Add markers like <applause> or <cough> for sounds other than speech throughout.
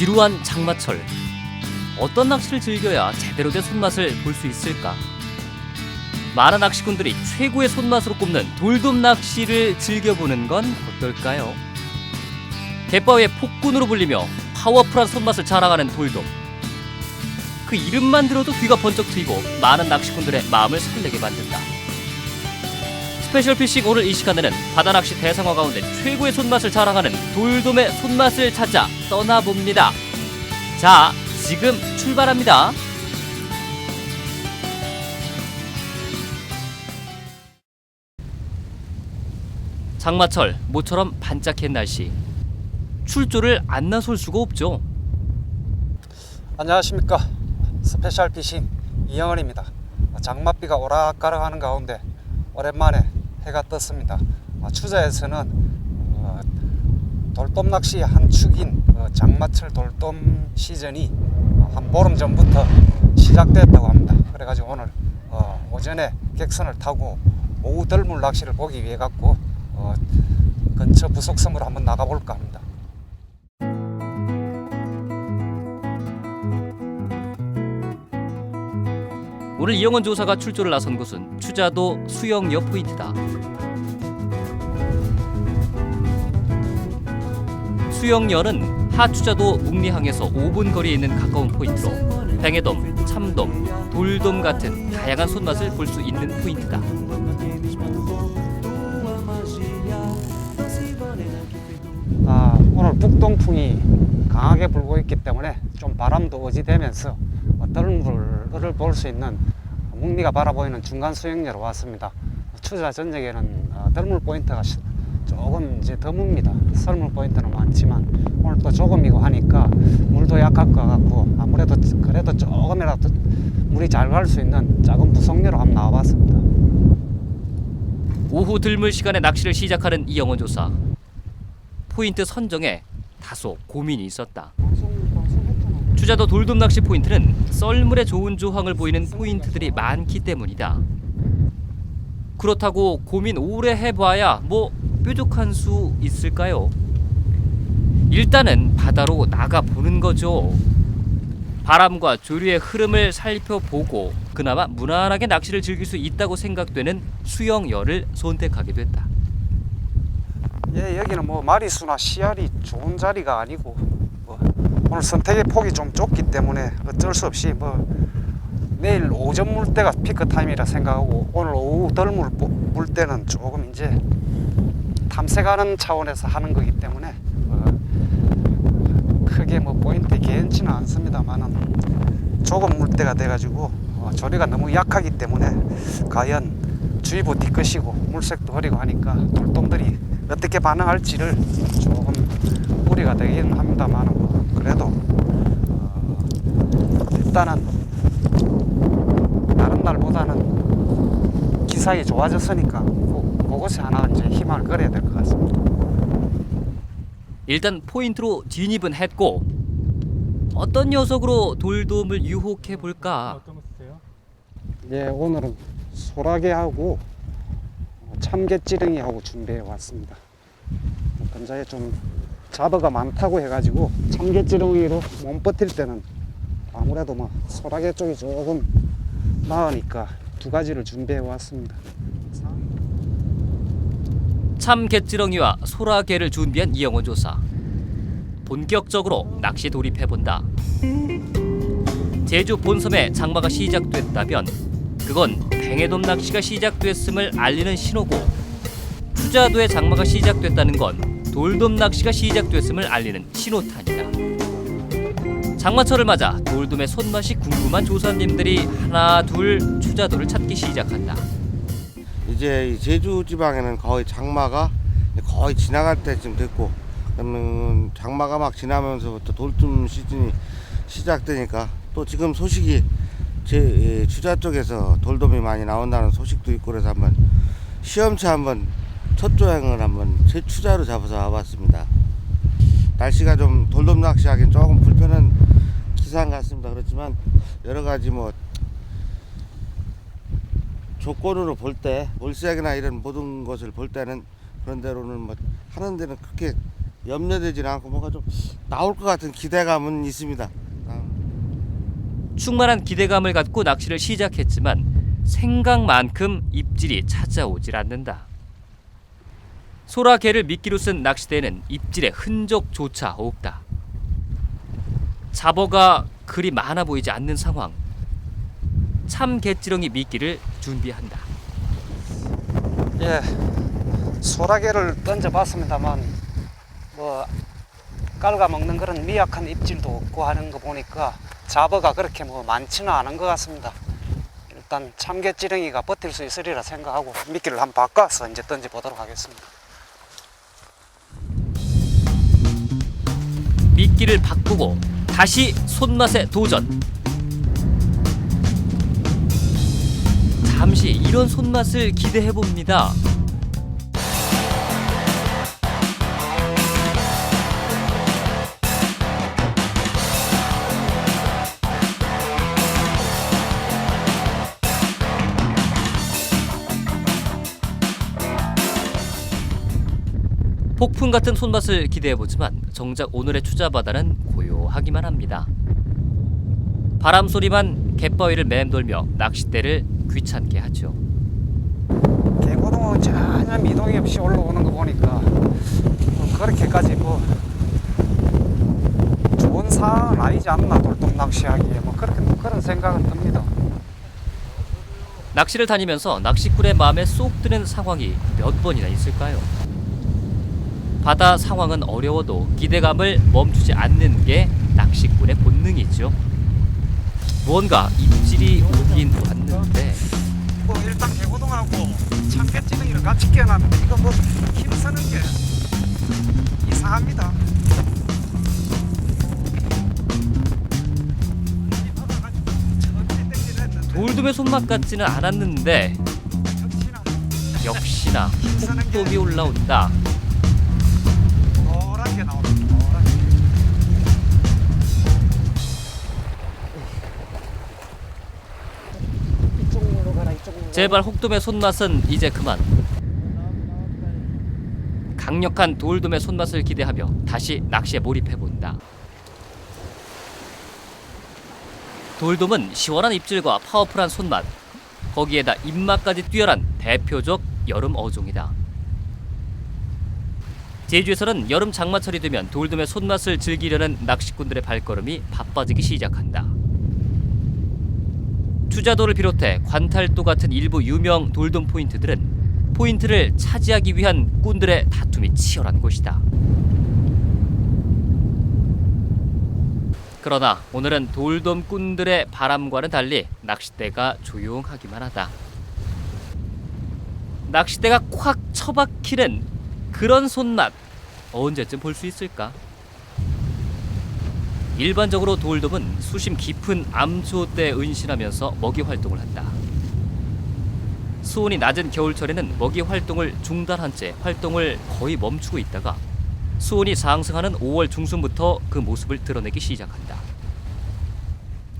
지루한 장마철. 어떤 낚시를 즐겨야 제대로 된 손맛을 볼 수 있을까? 많은 낚시꾼들이 최고의 손맛으로 꼽는 돌돔 낚시를 즐겨보는 건 어떨까요? 갯바위의 폭군으로 불리며 파워풀한 손맛을 자랑하는 돌돔. 그 이름만 들어도 귀가 번쩍 트이고 많은 낚시꾼들의 마음을 설레게 만든다. 스페셜 피싱 오늘 이 시간에는 바다 낚시 대상어 가운데 최고의 손맛을 자랑하는 돌돔의 손맛을 찾아 떠나봅니다. 자, 지금 출발합니다. 장마철 모처럼 반짝한 날씨. 출조를 안 나설 수가 없죠. 안녕하십니까 스페셜 피싱 이영은입니다 장맛비가 오락가락하는 가운데 오랜만에 해가 떴습니다. 아, 추자에서는 어, 돌돔 낚시 한 축인 어, 장마철 돌돔 시즌이 한 보름 전부터 시작됐다고 합니다. 그래가지고 오늘 어, 오전에 객선을 타고 오후 덜물 낚시를 보기 위해 갖고 어, 근처 부속섬으로 한번 나가볼까 합니다 오늘 이영원 조사가 출조를 나선 곳은 추자도 수영여 포인트다. 수영여는 하추자도 묵리항에서 5분 거리에 있는 가까운 포인트로 뱅에돔, 참돔, 돌돔 같은 다양한 손맛을 볼 수 있는 포인트다. 아, 오늘 북동풍이 강하게 불고 있기 때문에 좀 바람도 어지되면서 덜물을 볼 수 있는 묵리가 바라보이는 중간 수영로로 왔습니다. 추자 전역에는 어, 덜물 포인트가 시- 조금 이제 드뭅니다. 썰물 포인트는 많지만 오늘 또 조금이고 하니까 물도 약할 것 같고 아무래도 그래도 조금이라도 물이 잘 갈 수 있는 작은 부속로로 한번 나와봤습니다. 오후 들물 시간에 낚시를 시작하는 이영원 조사. 포인트 선정에 다소 고민이 있었다. 추자도 돌돔 낚시 포인트는 썰물의 좋은 조항을 보이는 포인트들이 많기 때문이다. 그렇다고 고민 오래 해봐야 뭐 뾰족한 수 있을까요? 일단은 바다로 나가 보는 거죠. 바람과 조류의 흐름을 살펴보고 그나마 무난하게 낚시를 즐길 수 있다고 생각되는 수영여를 선택하게 됐다. 예, 여기는 뭐 마리수나 씨알이 좋은 자리가 아니고 뭐 오늘 선택의 폭이 좀 좁기 때문에 어쩔 수 없이 뭐 내일 오전 물 때가 피크 타임이라 생각하고 오늘 오후 덜물 물 때는 조금 이제 탐색하는 차원에서 하는 거기 때문에 어, 크게 뭐 포인트 괜찮지는 않습니다만은 조금 물 때가 돼가지고 어, 조리가 너무 약하기 때문에 과연 주의보 뒤끝이고 물색도 흐리고 하니까 돌돔들이 어떻게 반응할지를 조금 우려가 되긴 합니다만 뭐 그래도 어, 일단은 다른 날보다는 기상이 좋아졌으니까 그- 그것이 하나 이제 희망을 끌어야 될 것 같습니다. 일단 포인트로 진입은 했고 어떤 녀석으로 돌돔을 유혹해 볼까? 예, 오늘은 소라게하고 참게찌렁이하고 준비해 왔습니다. 근자에 좀 잡어가 많다고 해가지고 참게찌렁이로 몸 버틸 때는 아무래도 뭐 소라게 쪽이 조금 나으니까 두 가지를 준비해 왔습니다. 참 갯지렁이와 소라게를 준비한 이영원 조사. 본격적으로 낚시 돌입해 본다. 제주 본섬에 장마가 시작됐다면 그건 뱅에돔 낚시가 시작됐음을 알리는 신호고 추자도에 장마가 시작됐다는 건 돌돔 낚시가 시작됐음을 알리는 신호탄이다. 장마철을 맞아 돌돔의 손맛이 궁금한 조사님들이 하나 둘 추자도를 찾기 시작한다. 이제 이 제주 지방에는 거의 장마가 거의 지나갈 때쯤 됐고 그러면 장마가 막 지나면서부터 돌돔 시즌이 시작되니까 또 지금 소식이 제 예, 주자 쪽에서 돌돔이 많이 나온다는 소식도 있고 그래서 한번 시험치 한번 첫 조행을 한번 제 추자로 잡아서 와봤습니다. 날씨가 좀 돌돔 낚시하기는 조금 불편한 기상 같습니다. 그렇지만 여러 가지 뭐 조건으로 볼 때 물색이나 이런 모든 것을 볼 때는 그런 대로는 뭐 하는 데는 그렇게 염려되지는 않고 뭔가 좀 나올 것 같은 기대감은 있습니다. 아. 충만한 기대감을 갖고 낚시를 시작했지만 생각만큼 입질이 찾아오질 않는다. 소라 개를 미끼로 쓴 낚시대에는 입질의 흔적조차 없다. 잡어가 그리 많아 보이지 않는 상황. 참 개찌렁이 미끼를 준비한다. 예, 소라게를 던져봤습니다만 뭐 깔가 먹는 그런 미약한 입질도 없고 하는 거 보니까 잡어가 그렇게 뭐 많지는 않은 것 같습니다. 일단 참개찌렁이가 버틸 수 있으리라 생각하고 미끼를 한번 바꿔서 이제 던져보도록 하겠습니다. 미끼를 바꾸고 다시 손맛에 도전. 잠시 이런 손맛을 기대해 봅니다. 폭풍 같은 손맛을 기대해 보지만 정작 오늘의 추자 바다는 고요하기만 합니다. 바람 소리만 갯바위를 맴돌며 낚싯대를 귀찮게 하죠. 개고등어 전혀 미동이 없이 올라오는 거 보니까 뭐 그렇게까지 뭐 좋은 상황은 아니지 않나 돌돔 낚시하기에 뭐 그렇게 그런 생각은 듭니다. 낚시를 다니면서 낚시꾼의 마음에 쏙 드는 상황이 몇 번이나 있을까요? 바다 상황은 어려워도 기대감을 멈추지 않는 게 낚시꾼의 본능이죠. 무언가 입질이 오긴 왔는데 뭐 일단 개고등하고 참깨찌개를 같이 끼워놨는데 이거 뭐 힘쓰는 게 이상합니다. 돌돔의 손맛 같지는 않았는데 역시나 폭돔이 올라온다. 제발 혹돔의 손맛은 이제 그만. 강력한 돌돔의 손맛을 기대하며 다시 낚시에 몰입해 본다. 돌돔은 시원한 입질과 파워풀한 손맛, 거기에다 입맛까지 뛰어난 대표적 여름 어종이다. 제주에서는 여름 장마철이 되면 돌돔의 손맛을 즐기려는 낚시꾼들의 발걸음이 바빠지기 시작한다. 투자도를 비롯해 관탈도 같은 일부 유명 돌돔 포인트들은 포인트를 차지하기 위한 꾼들의 다툼이 치열한 곳이다. 그러나 오늘은 돌돔 꾼들의 바람과는 달리 낚싯대가 조용하기만 하다. 낚싯대가 콱 처박히는 그런 손맛 언제쯤 볼 수 있을까? 일반적으로 돌돔은 수심 깊은 암초대에 은신하면서 먹이 활동을 한다. 수온이 낮은 겨울철에는 먹이 활동을 중단한 채 활동을 거의 멈추고 있다가 수온이 상승하는 5월 중순부터 그 모습을 드러내기 시작한다.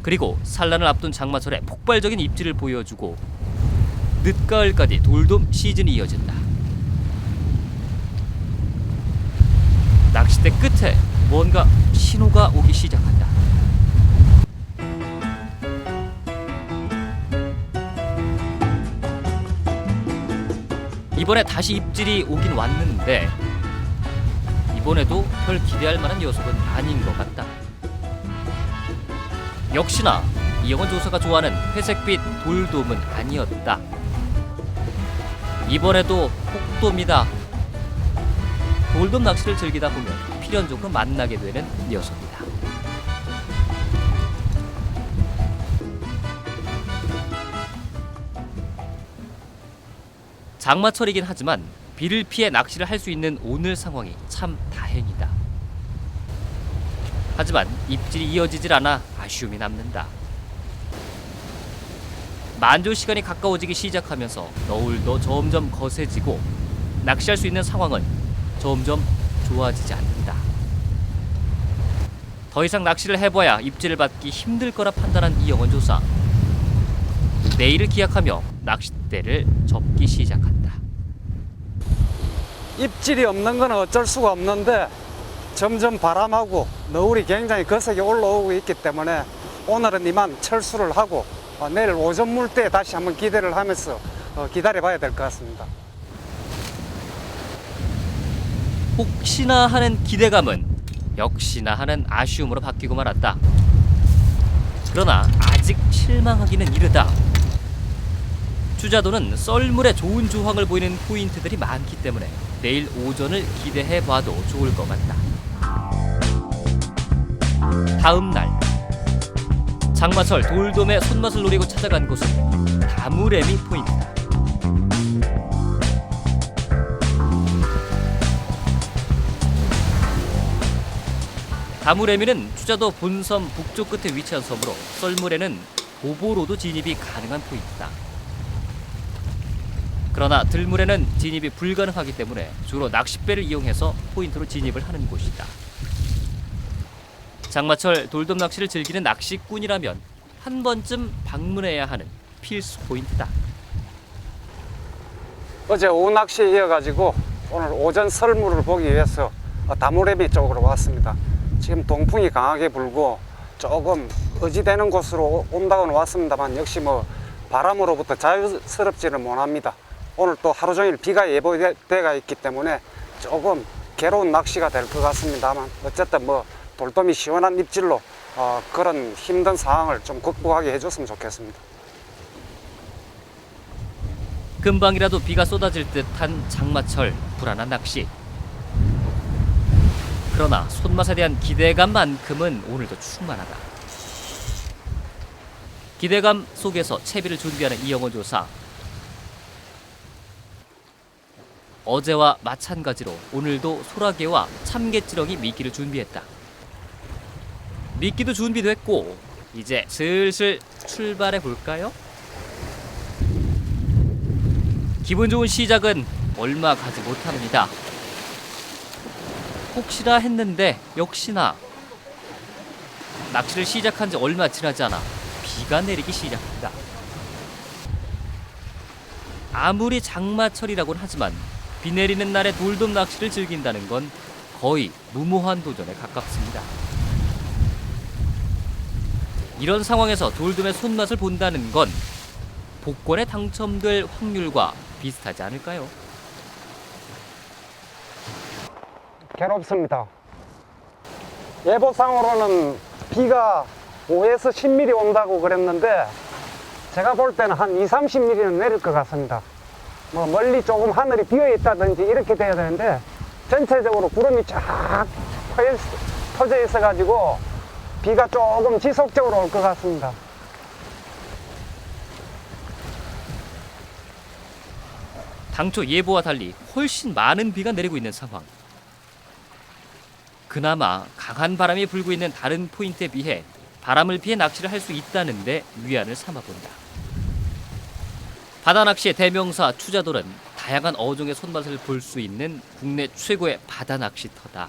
그리고 산란을 앞둔 장마철에 폭발적인 입질을 보여주고 늦가을까지 돌돔 시즌이 이어진다. 낚싯대 끝에 뭔가 신호가 오기 시작한다. 이번에 다시 입질이 오긴 왔는데 이번에도 별 기대할 만한 녀석은 아닌 것 같다. 역시나 이영원 조사가 좋아하는 회색빛 돌돔은 아니었다. 이번에도 폭돔이다. 돌돔 낚시를 즐기다 보면 필연적으로 만나게 되는 녀석이다. 장마철이긴 하지만 비를 피해 낚시를 할 수 있는 오늘 상황이 참 다행이다. 하지만 입질이 이어지질 않아 아쉬움이 남는다. 만조 시간이 가까워지기 시작하면서 너울도 점점 거세지고 낚시할 수 있는 상황은 점점 좋아지지 않는다. 더 이상 낚시를 해봐야 입질을 받기 힘들 거라 판단한 이영원 조사. 내일을 기약하며 낚싯대를 접기 시작한다. 입질이 없는 건 어쩔 수가 없는데 점점 바람하고 너울이 굉장히 거세게 올라오고 있기 때문에 오늘은 이만 철수를 하고 어, 내일 오전 물때 다시 한번 기대를 하면서 어, 기다려 봐야 될 것 같습니다. 혹시나 하는 기대감은 역시나 하는 아쉬움으로 바뀌고 말았다. 그러나 아직 실망하기는 이르다. 주자도는 썰물에 좋은 조항을 보이는 포인트들이 많기 때문에 내일 오전을 기대해 봐도 좋을 것 같다. 다음 날 장마철 돌돔의 손맛을 노리고 찾아간 곳은 다무레미 포인트다. 다무레미는 추자도 본섬 북쪽 끝에 위치한 섬으로 썰물에는 보보로도 진입이 가능한 포인트다. 그러나 들물에는 진입이 불가능하기 때문에 주로 낚싯배를 이용해서 포인트로 진입을 하는 곳이다. 장마철 돌돔 낚시를 즐기는 낚시꾼이라면 한 번쯤 방문해야 하는 필수 포인트다. 어제 오후 낚시에 이어가지고 오늘 오전 설물을 보기 위해서 어, 다무레미 쪽으로 왔습니다. 지금 동풍이 강하게 불고 조금 의지되는 곳으로 오- 온다고는 왔습니다만 역시 뭐 바람으로부터 자유스럽지는 못합니다. 오늘 또 하루 종일 비가 예보되가 있기 때문에 조금 괴로운 낚시가 될 것 같습니다만 어쨌든 뭐 돌돔이 시원한 입질로 어, 그런 힘든 상황을 좀 극복하게 해줬으면 좋겠습니다. 금방이라도 비가 쏟아질 듯한 장마철 불안한 낚시. 그러나 손맛에 대한 기대감만큼은 오늘도 충만하다. 기대감 속에서 채비를 준비하는 이영호 조사. 어제와 마찬가지로 오늘도 소라게와 참개찌렁이 미끼를 준비했다. 미끼도 준비됐고 이제 슬슬 출발해 볼까요? 기분 좋은 시작은 얼마 가지 못합니다. 혹시나 했는데 역시나 낚시를 시작한 지 얼마 지나지 않아 비가 내리기 시작합니다. 아무리 장마철이라곤 하지만 비 내리는 날에 돌돔 낚시를 즐긴다는 건 거의 무모한 도전에 가깝습니다. 이런 상황에서 돌돔의 손맛을 본다는 건 복권에 당첨될 확률과 비슷하지 않을까요? 괴롭습니다. 예보상으로는 비가 5에서 10mm 온다고 그랬는데 제가 볼 때는 한 2, 30mm는 내릴 것 같습니다. 뭐 멀리 조금 하늘이 비어 있다든지 이렇게 돼야 되는데 전체적으로 구름이 쫙 퍼- 퍼져 있어 가지고 비가 조금 지속적으로 올 것 같습니다. 당초 예보와 달리 훨씬 많은 비가 내리고 있는 상황. 그나마 강한 바람이 불고 있는 다른 포인트에 비해 바람을 피해 낚시를 할 수 있다는데 위안을 삼아본다. 바다 낚시의 대명사 추자돌은 다양한 어종의 손맛을 볼 수 있는 국내 최고의 바다 낚시터다.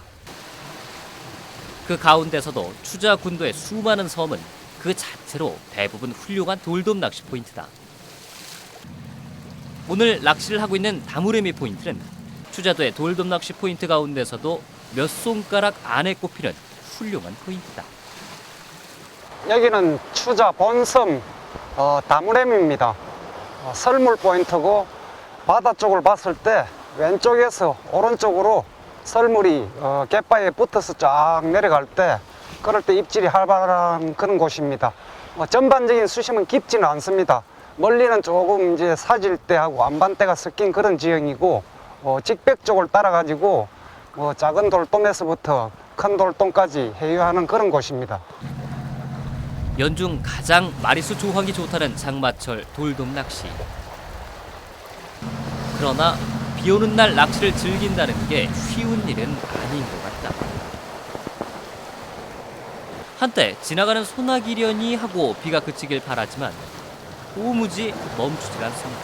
그 가운데서도 추자 군도의 수많은 섬은 그 자체로 대부분 훌륭한 돌돔 낚시 포인트다. 오늘 낚시를 하고 있는 다무레미 포인트는 추자도의 돌돔 낚시 포인트 가운데서도 몇 손가락 안에 꼽히는 훌륭한 포인트다. 여기는 추자 본섬 어, 다무렘입니다. 어, 설물 포인트고 바다 쪽을 봤을 때 왼쪽에서 오른쪽으로 설물이 어, 갯바위에 붙어서 쫙 내려갈 때 그럴 때 입질이 활발한 그런 곳입니다. 어, 전반적인 수심은 깊지는 않습니다. 멀리는 조금 이제 사질 때하고 안반대가 섞인 그런 지형이고 어, 직백 쪽을 따라 가지고 뭐 작은 돌돔에서부터 큰 돌돔까지 해유하는 그런 곳입니다. 연중 가장 마리수 조항이 좋다는 장마철 돌돔 낚시. 그러나 비 오는 날 낚시를 즐긴다는 게 쉬운 일은 아닌 것 같다. 한때 지나가는 소나기련이 하고 비가 그치길 바라지만 도무지 멈추질 않습니다.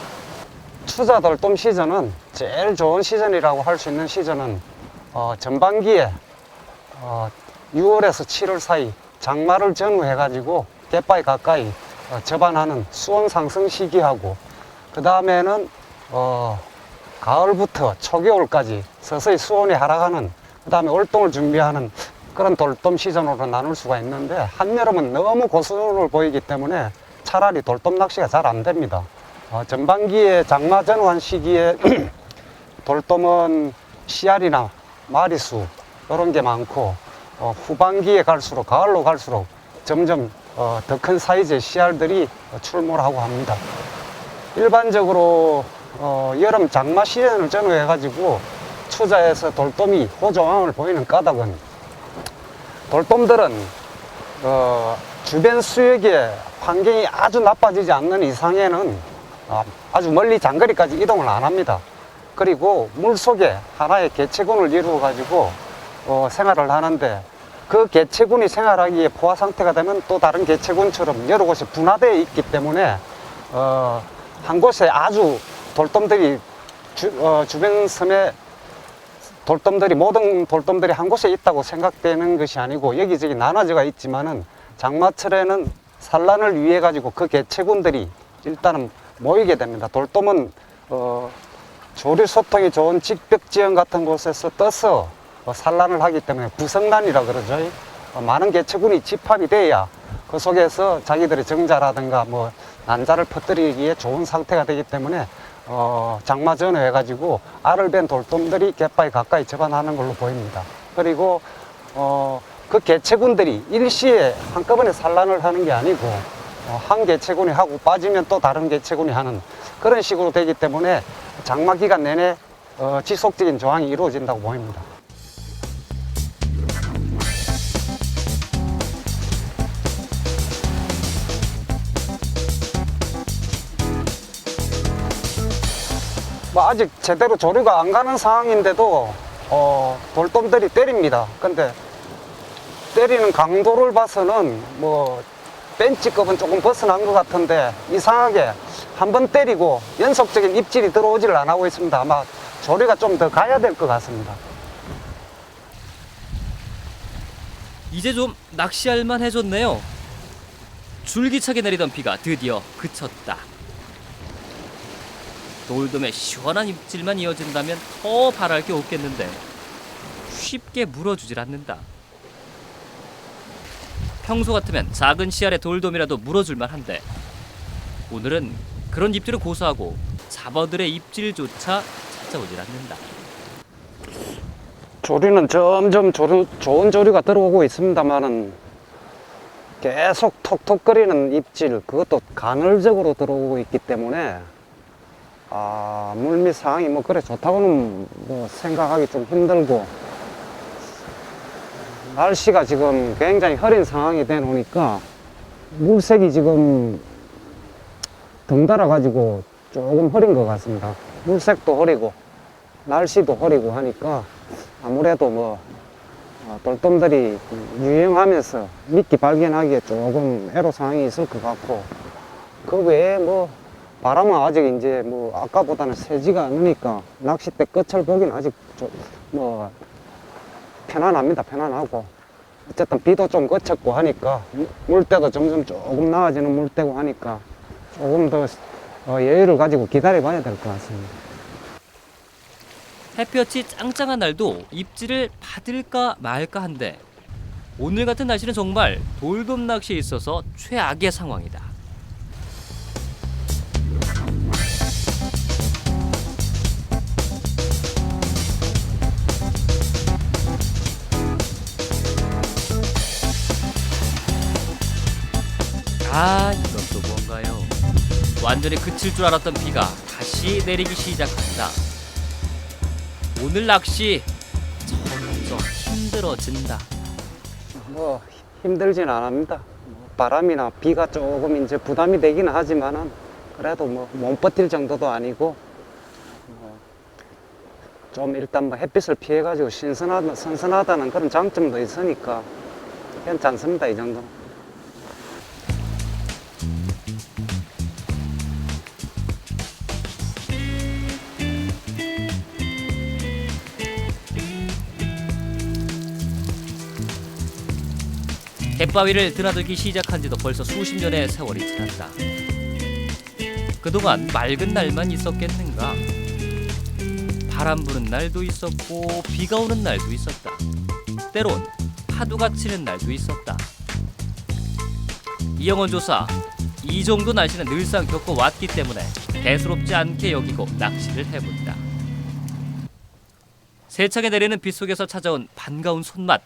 추자 돌돔 시즌은 제일 좋은 시즌이라고 할 수 있는 시즌은 어, 전반기에 어, 6월에서 7월 사이 장마를 전후해 가지고 갯바위 가까이 어, 접안하는 수온 상승 시기하고 그 다음에는 어, 가을부터 초겨울까지 서서히 수온이 하락하는 그 다음에 월동을 준비하는 그런 돌돔 시즌으로 나눌 수가 있는데 한여름은 너무 고수를 보이기 때문에 차라리 돌돔 낚시가 잘 안 됩니다. 어, 전반기에 장마 전후한 시기에 <clears throat> 돌돔은 씨알이나 마리수 이런 게 많고 어, 후반기에 갈수록 가을로 갈수록 점점 어, 더 큰 사이즈의 씨알들이 출몰 하고 합니다. 일반적으로 어, 여름 장마 시즌을 전후해 가지고 추자에서 돌돔이 호조항을 보이는 까닭은 돌돔들은 어, 주변 수역의 환경이 아주 나빠지지 않는 이상에는 아, 아주 멀리 장거리까지 이동을 안 합니다. 그리고 물 속에 하나의 개체군을 이루어 가지고 어, 생활을 하는데 그 개체군이 생활하기에 포화 상태가 되면 또 다른 개체군처럼 여러 곳에 분화되어 있기 때문에 어, 한 곳에 아주 돌돔들이 주, 어, 주변 섬에 돌돔들이 모든 돌돔들이 한 곳에 있다고 생각되는 것이 아니고 여기저기 나눠져가 있지만은 장마철에는 산란을 위해 가지고 그 개체군들이 일단은 모이게 됩니다. 돌돔은 어, 조류 소통이 좋은 직벽 지형 같은 곳에서 떠서 어, 산란을 하기 때문에 부성란이라 그러죠. 어, 많은 개체군이 집합이 돼야 그 속에서 자기들의 정자라든가 뭐 난자를 퍼뜨리기에 좋은 상태가 되기 때문에 어, 장마 전후 해가지고 알을 벤 돌돔들이 갯바에 가까이 접안하는 걸로 보입니다. 그리고 어, 그 개체군들이 일시에 한꺼번에 산란을 하는 게 아니고 어, 한 개체군이 하고 빠지면 또 다른 개체군이 하는 그런 식으로 되기 때문에 장마 기간 내내 어, 지속적인 조항이 이루어진다고 보입니다. 뭐 아직 제대로 조류가 안 가는 상황인데도 어, 돌돔들이 때립니다. 근데 때리는 강도를 봐서는 뭐 벤치급은 조금 벗어난 것 같은데 이상하게 한 번 때리고 연속적인 입질이 들어오지를 안 하고 있습니다. 아마 조류가 좀 더 가야 될 것 같습니다. 이제 좀 낚시할 만해졌네요. 줄기차게 내리던 비가 드디어 그쳤다. 돌돔의 시원한 입질만 이어진다면 더 바랄 게 없겠는데 쉽게 물어주질 않는다. 평소 같으면 작은 씨알의 돌돔이라도 물어줄 만 한데 오늘은 그런 입질을 고수하고 잡어들의 입질조차 찾아오질 않는다. 조류는 점점 조류, 좋은 조류가 들어오고 있습니다만은 계속 톡톡거리는 입질 그것도 간헐적으로 들어오고 있기 때문에 아 물밑 상황이 뭐 그래 좋다고는 뭐 생각하기 좀 힘들고 날씨가 지금 굉장히 흐린 상황이 돼 놓으니까 물색이 지금 덩달아 가지고 조금 흐린 것 같습니다. 물색도 흐리고 날씨도 흐리고 하니까 아무래도 뭐 어, 돌돔들이 유행하면서 미끼 발견하기에 조금 애로 상황이 있을 것 같고 그 외에 뭐 바람은 아직 이제 뭐 아까보다는 세지가 않으니까 낚싯대 끝을 보기는 아직 좀뭐 편안합니다. 편안하고. 어쨌든 비도 좀 그쳤고 하니까 물- 물때도 점점 조금 나아지는 물때고 하니까 조금 더 어, 여유를 가지고 기다려 봐야 될 것 같습니다. 햇볕이 짱짱한 날도 입질을 받을까 말까 한데 오늘 같은 날씨는 정말 돌돔 낚시에 있어서 최악의 상황이다. 완전히 그칠 줄 알았던 비가 다시 내리기 시작한다. 오늘 낚시 점점 힘들어진다. 뭐 힘들진 않습니다. 뭐 바람이나 비가 조금 이제 부담이 되기는 하지만은 그래도 뭐 못 버틸 정도도 아니고 뭐좀 일단 뭐 햇빛을 피해 가지고 신선하다 선선하다는 그런 장점도 있으니까 괜찮습니다 이 정도. 갯바위를 드나들기 시작한 지도 벌써 수십 년의 세월이 지났다. 그동안 맑은 날만 있었겠는가? 바람 부는 날도 있었고 비가 오는 날도 있었다. 때론 파도가 치는 날도 있었다. 이영원 조사 이 정도 날씨는 늘상 겪어왔기 때문에 대수롭지 않게 여기고 낚시를 해본다. 세차게 내리는 빗 속에서 찾아온 반가운 손맛.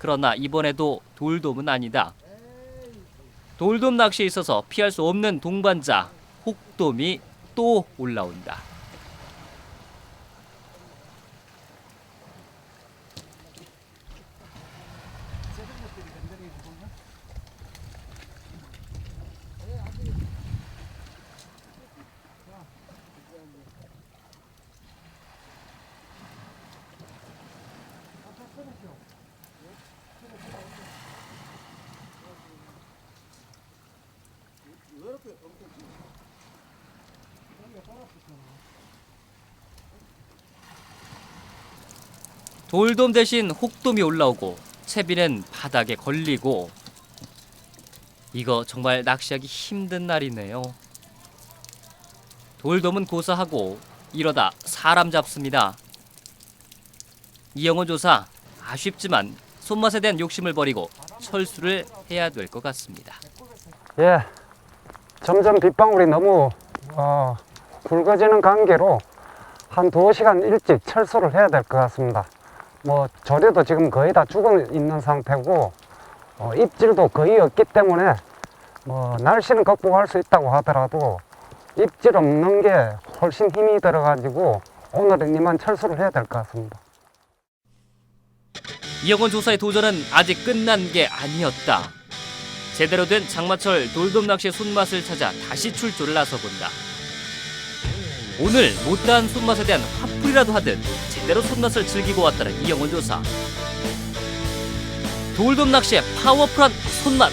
그러나 이번에도 돌돔은 아니다. 돌돔 낚시에 있어서 피할 수 없는 동반자 혹돔이 또 올라온다. 돌돔 대신 혹돔이 올라오고 채비는 바닥에 걸리고 이거 정말 낚시하기 힘든 날이네요. 돌돔은 고사하고 이러다 사람 잡습니다. 이영호 조사 아쉽지만 손맛에 대한 욕심을 버리고 철수를 해야 될 것 같습니다. 예, 점점 빗방울이 너무 어, 굵어지는 관계로 한 두어 시간 일찍 철수를 해야 될 것 같습니다. 뭐 조류도 지금 거의 다 죽어 있는 상태고 어, 입질도 거의 없기 때문에 뭐 날씨는 극복할 수 있다고 하더라도 입질 없는 게 훨씬 힘이 들어가지고 오늘은 이만 철수를 해야 될 것 같습니다. 이영원 조사의 도전은 아직 끝난 게 아니었다. 제대로 된 장마철 돌돔 낚시의 손맛을 찾아 다시 출조를 나서본다. 오늘 못다한 손맛에 대한 화풀이라도 하듯 제대로 손맛을 즐기고 왔다는 이영원 조사. 돌돔 낚시의 파워풀한 손맛.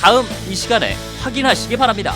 다음 이 시간에 확인하시기 바랍니다.